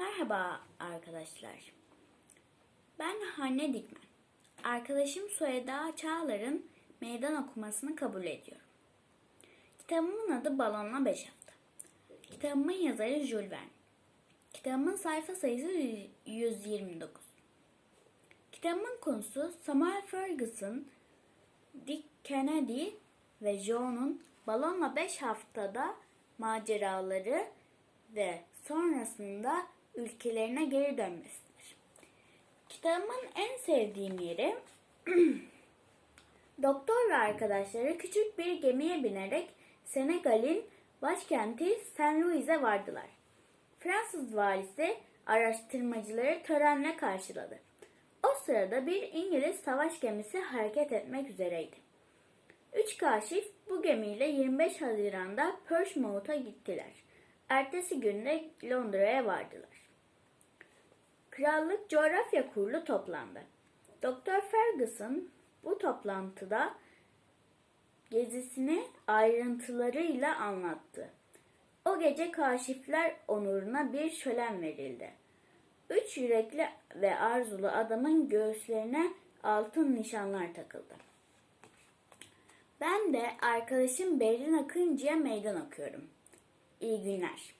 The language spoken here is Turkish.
Merhaba arkadaşlar. Ben Hanne Dikmen. Arkadaşım Sueda Çağlar'ın meydan okumasını kabul ediyorum. Kitabımın adı Balonla 5 Hafta. Kitabımın yazarı Jules Verne. Kitabımın sayfa sayısı 129. Kitabımın konusu Samuel Ferguson, Dick Kennedy ve Joe'nun balonla 5 haftada maceraları ve sonrasında ülkelerine geri dönmesidir. Kitabımın en sevdiğim yeri doktor ve arkadaşları küçük bir gemiye binerek Senegal'in başkenti Saint Louis'e vardılar. Fransız valisi araştırmacıları törenle karşıladı. O sırada bir İngiliz savaş gemisi hareket etmek üzereydi. Üç kaşif bu gemiyle 25 Haziran'da Portsmouth'a gittiler. Ertesi günde Londra'ya vardılar. Krallık Coğrafya Kurulu toplandı. Doktor Ferguson bu toplantıda gezisini ayrıntılarıyla anlattı. O gece kaşifler onuruna bir şölen verildi. Üç yürekli ve arzulu adamın göğüslerine altın nişanlar takıldı. Ben de arkadaşım Berin Akıncı'ya meydan okuyorum. İyi günler.